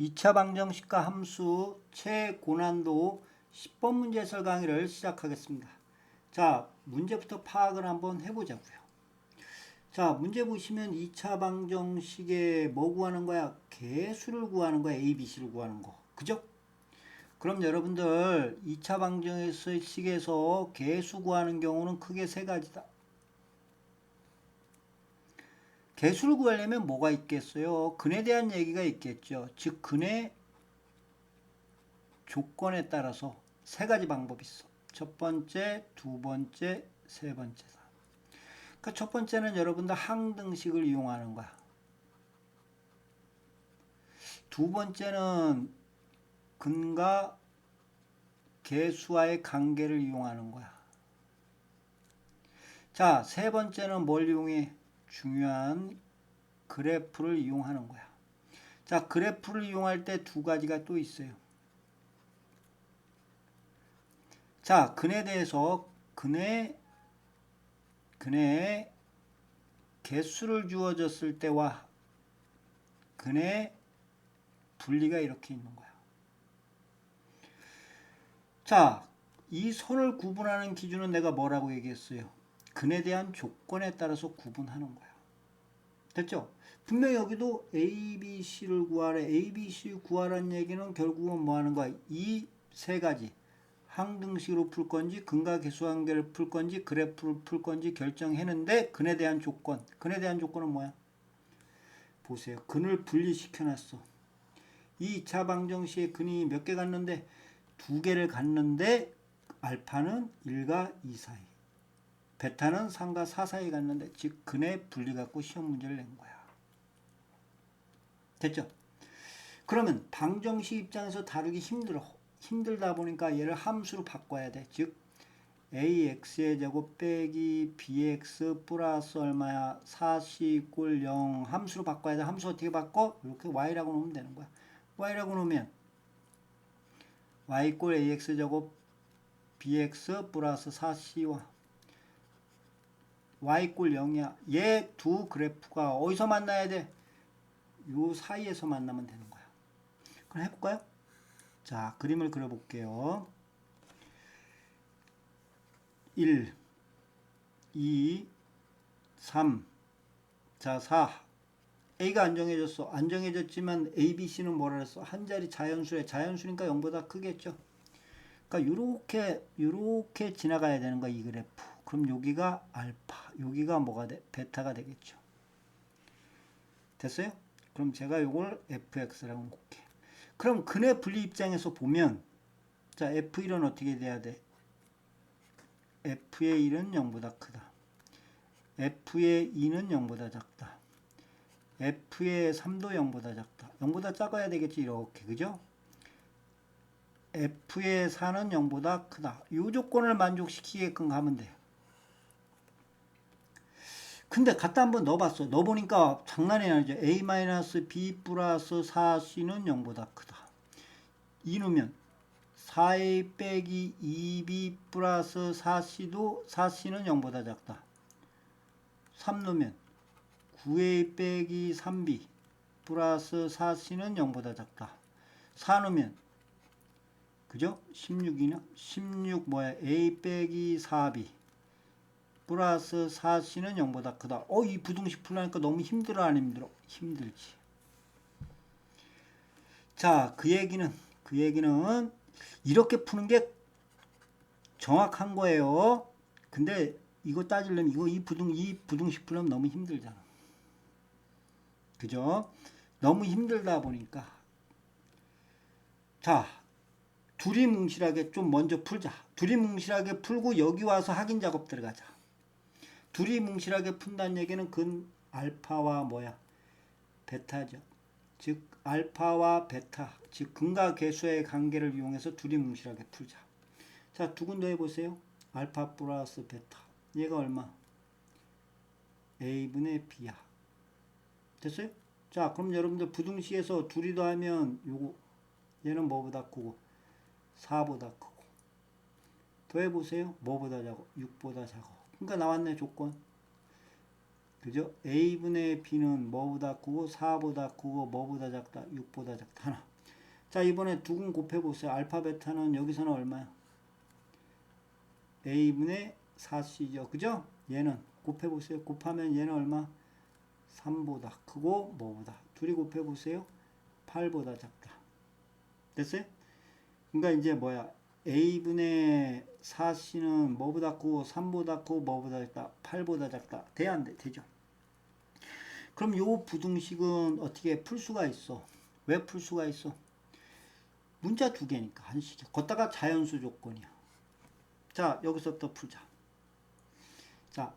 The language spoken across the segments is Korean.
2차 방정식과 함수 최고난도 10번 문제 해설 강의를 시작하겠습니다. 자, 문제부터 파악을 한번 해보자고요. 자, 문제 보시면 2차 방정식에 뭐 구하는 거야? 개수를 구하는 거야? A, B, C를 구하는 거. 그죠? 그럼 여러분들 2차 방정식에서 개수 구하는 경우는 크게 세 가지다. 개수를 구하려면 뭐가 있겠어요? 근에 대한 얘기가 있겠죠. 즉 근의 조건에 따라서 세 가지 방법이 있어. 첫 번째, 두 번째, 세 번째다. 그러니까 첫 번째는 여러분들 항등식을 이용하는 거야. 두 번째는 근과 개수와의 관계를 이용하는 거야. 자, 세 번째는 뭘 이용해? 중요한 그래프를 이용하는 거야. 자, 그래프를 이용할 때 두 가지가 또 있어요. 자, 근에 대해서 근의 근의 개수를 주어졌을 때와 근의 분리가 이렇게 있는 거야. 자, 이 선을 구분하는 기준은 내가 뭐라고 얘기했어요? 근에 대한 조건에 따라서 구분하는 거야. 됐죠? 분명히 여기도 A, B, C를 구하래. A, B, C 구하라는 얘기는 결국은 뭐 하는 거야? 이 세 가지. 항등식으로 풀 건지, 근과 개수 관계를 풀 건지, 그래프를 풀 건지 결정했는데, 근에 대한 조건. 근에 대한 조건은 뭐야? 보세요. 근을 분리시켜 놨어. 이 2차 방정식의 근이 몇 개 갔는데, 두 개를 갔는데, 알파는 1과 2 사이. 베타는 3과 4 사이 갔는데 즉 근의 분리 갖고 시험 문제를 낸 거야. 됐죠? 그러면 방정식 입장에서 다루기 힘들어. 힘들다 보니까 얘를 함수로 바꿔야 돼. 즉 ax의 제곱 빼기 bx 플러스 얼마야? 4c 꼴 0 함수로 바꿔야 돼. 함수 어떻게 바꿔? 이렇게 y라고 놓으면 되는 거야. y라고 놓으면 y 꼴 ax 제곱 bx 플러스 4c와 y꼴 0이야. 얘 두 그래프가 어디서 만나야 돼? 요 사이에서 만나면 되는 거야. 그럼 해볼까요? 자, 그림을 그려볼게요. 1, 2, 3, 자, 4. A가 안 정해졌어. 안 정해졌지만 A, B, C는 뭐라 그랬어? 한 자리 자연수에 자연수니까 0보다 크겠죠. 그러니까 요렇게 요렇게 지나가야 되는 거야, 이 그래프. 그럼 여기가 알파, 여기가 뭐가 돼? 베타가 되겠죠. 됐어요? 그럼 제가 요걸 fx라고 놓을게. 그럼 근의 분리 입장에서 보면 자, f1은 어떻게 돼야 돼? f의 1은 0보다 크다. f의 2는 0보다 작다. f의 3도 0보다 작다. 0보다 작아야 되겠지, 이렇게. 그죠? f의 4는 0보다 크다. 이 조건을 만족시키게끔 가면 돼요. 근데 갖다 한번 넣어봤어. 넣어보니까 장난이 아니죠. a-b 플러스 4c는 0보다 크다. 2 넣으면 4a 빼기 2b 플러스 4c도 4c는 0보다 작다. 3 넣으면 9a 빼기 3b 플러스 4c는 0보다 작다. 4 넣으면 그죠? 16이나 16 뭐야? a 빼기 4b 플러스 4c는 0보다 크다. 어, 이 부등식 풀라니까 너무 힘들어 안 힘들어? 힘들지. 자, 그 얘기는 그 얘기는 이렇게 푸는 게 정확한 거예요. 근데 이거 따지려면 이거 이 부등 이 부등식 풀려면 너무 힘들잖아. 그죠? 너무 힘들다 보니까 자, 둘이 뭉실하게 좀 먼저 풀자. 둘이 뭉실하게 풀고 여기 와서 확인 작업 들어가자. 둘이 뭉실하게 푼다는 얘기는 근 알파와 뭐야? 베타죠. 즉 알파와 베타, 즉 근과 개수의 관계를 이용해서 둘이 뭉실하게 풀자. 자, 두 군데 해보세요. 알파 플러스 베타. 얘가 얼마? a분의 b야. 됐어요? 자, 그럼 여러분들 부등식에서 둘이 더하면 요거 얘는 뭐보다 크고 4보다 크고 더해보세요. 뭐보다 작고 6보다 작고 그러니까 나왔네 조건. 그죠? a분의 b는 뭐보다 크고 4보다 크고 뭐보다 작다 6보다 작다 하나 자 이번에 두근 곱해보세요 알파 베타는 여기서는 얼마야? a분의 4c죠 그죠? 얘는 곱해보세요 곱하면 얘는 얼마? 3보다 크고 뭐보다 둘이 곱해보세요 8보다 작다 됐어요? 그러니까 이제 뭐야 a분의 4c는 뭐보다 크고 3보다 크고 뭐보다 작다 8보다 작다. 돼야 안 돼? 되죠. 그럼 요 부등식은 어떻게 풀 수가 있어? 왜 풀 수가 있어? 문자 두 개니까 한식이 걷다가 자연수 조건이야. 자 여기서 또 풀자. 자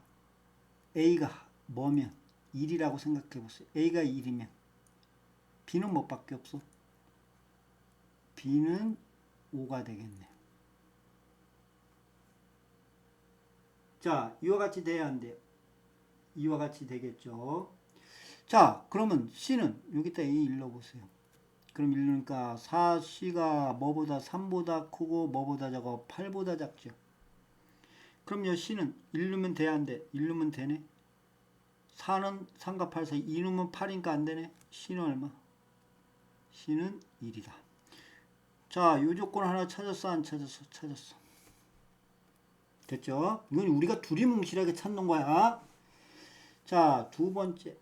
a가 뭐면 1이라고 생각해 보세요. A가 1이면 b는 뭐밖에 없어? B는 5가 되겠네 자 이와 같이 돼야 안 돼요 이와 같이 되겠죠 자 그러면 c는 여기다 a 일러 보세요 그럼 일르니까 4c가 뭐보다 3보다 크고 뭐보다 작아 8보다 작죠 그럼 요 c는 일르면 돼야 안 돼? 일르면 되네 4는 3과 8 사이 2넣으면 8이니까 안 되네 c는 얼마? c는 1이다 자, 요 조건 하나 찾았어, 안 찾았어? 찾았어. 됐죠? 이건 우리가 두리뭉실하게 찾는 거야. 자, 두 번째.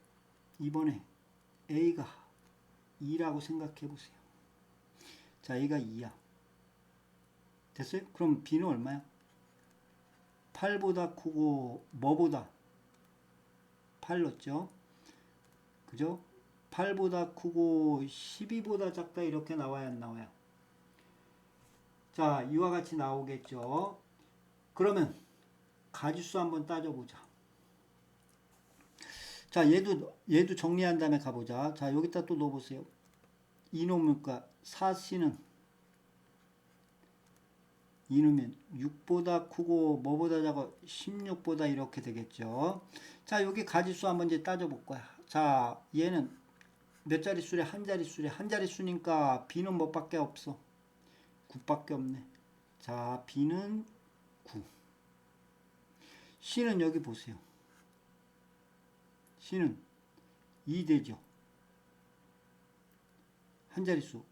이번에 A가 2라고 생각해 보세요. 자, A가 2야. 됐어요? 그럼 B는 얼마야? 8보다 크고 뭐보다? 8 넣었죠? 그죠? 8보다 크고 12보다 작다 이렇게 나와야 안 나와요? 자, 이와 같이 나오겠죠. 그러면 가지수 한번 따져보자. 자, 얘도 얘도 정리한 다음에 가보자. 자, 여기다 또 넣어보세요. 이놈을까 4c는 이놈면 6보다 크고 뭐보다 작아 16보다 이렇게 되겠죠. 자, 여기 가지수 한번 이제 따져볼 거야. 자, 얘는 몇 자릿수래? 한 자릿수래. 한 자릿수니까 b는 뭐밖에 없어? 9밖에 없네. 자, B는 9. C는 여기 보세요. C는 2 되죠. 한 자릿수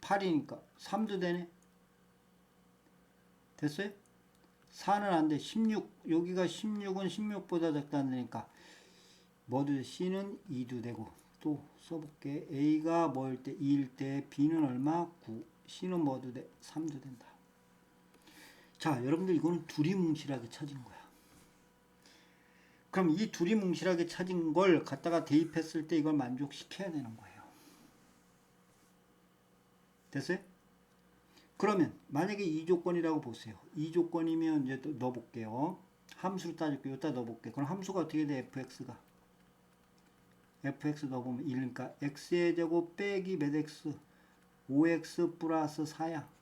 8이니까 3도 되네. 됐어요? 4는 안 돼. 16. 여기가 16은 16보다 작다니까 뭐도 C는 2도 되고 또 써볼게. A가 뭐일 때 2일 때 B는 얼마? 9. C는 뭐도 돼? 3도 된다. 자, 여러분들 이거는 두리뭉실하게 찾은 거야. 그럼 이 두리뭉실하게 찾은 걸 갖다가 대입했을 때 이걸 만족시켜야 되는 거예요. 됐어요? 그러면 만약에 이 조건이라고 보세요. 이 조건이면 이제 또 넣어볼게요. 함수로 따질게요. 여기다 넣어볼게요. 그럼 함수가 어떻게 돼? fx가. fx 넣어보면 1니까 x의 제곱 빼기 몇 x 5x 플러스 4야.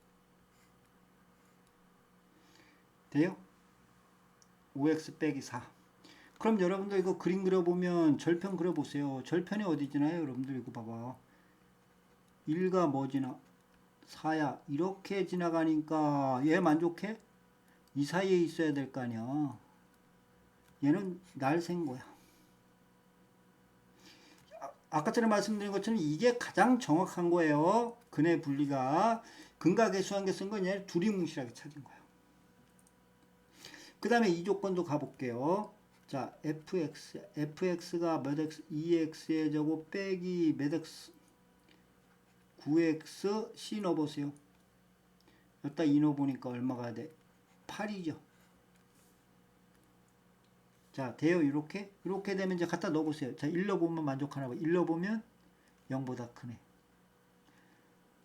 돼요? 5x 빼기 4. 그럼 여러분들 이거 그림 그려보면 절편 그려보세요. 절편이 어디 지나요? 여러분들 이거 봐봐. 1가 뭐 지나? 4야. 이렇게 지나가니까 얘 만족해? 이 사이에 있어야 될 거 아니야. 얘는 날샌 거야. 아까 전에 말씀드린 것처럼 이게 가장 정확한 거예요. 근의 분리가 근각의수한 개쓴건얘 두리뭉실하게 찾은 거야. 그 다음에 이 조건도 가볼게요. 자, fx, fx가 몇 x, 2x의 제곱 빼기 몇 x, 9x, c 넣어보세요. 여기다 2 넣어보니까 얼마가 돼? 8이죠. 자, 돼요. 이렇게. 이렇게 되면 이제 갖다 넣어보세요. 자, 1 넣어보면 만족하나 봐. 1 넣어보면 0보다 크네.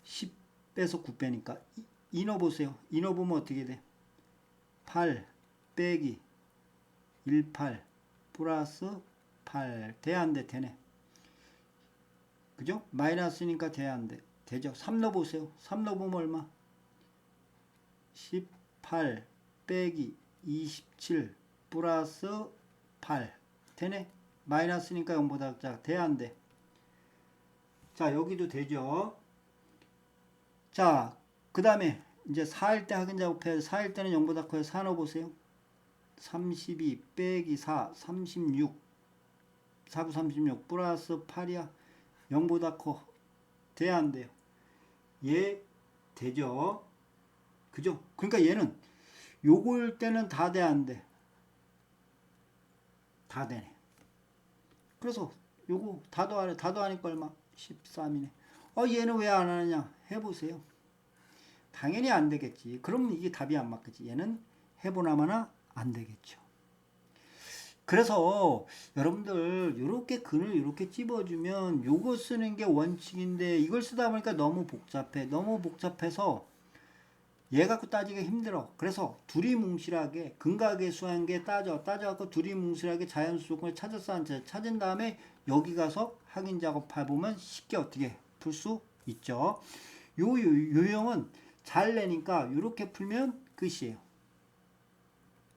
10 빼서 9 빼니까 2 넣어보세요. 2 넣어보면 어떻게 돼? 8 빼기 18 플러스 8 돼야 안 돼? 되네. 그죠? 마이너스니까 돼. 되죠? 3 넣어보세요. 3 넣어보면 얼마? 18 빼기 27 플러스 8 되네? 마이너스니까 0보다 작아. 돼야 안 돼? 자, 여기도 되죠? 자, 그 다음에 이제 4일 때 확인 작업해야 4일 때는 0보다 커요. 4 넣어 보세요. 32 빼기 4, 36 4, 9, 36 플러스 8이야. 0보다 커. 돼야 안 돼요? 얘 되죠? 그죠? 그러니까 얘는 요거일 때는 다 돼 안 돼? 다 되네. 그래서 요거 다 더하래. 다 더하니까 얼마? 13이네. 어 얘는 왜 안 하느냐? 해보세요. 당연히 안 되겠지. 그럼 이게 답이 안 맞겠지. 얘는 해보나마나 안 되겠죠. 그래서 여러분들 이렇게 근을 이렇게 찝어주면 요거 쓰는 게 원칙인데 이걸 쓰다 보니까 너무 복잡해. 너무 복잡해서 얘 갖고 따지기가 힘들어. 그래서 둘이 뭉실하게 근각의 수한계 따져 따져갖고 둘이 뭉실하게 자연수 조건을 찾아서 한채 찾은 다음에 여기 가서 확인 작업해 보면 쉽게 어떻게 풀 수 있죠. 요 요- 요형은 잘 내니까 이렇게 풀면 끝이에요.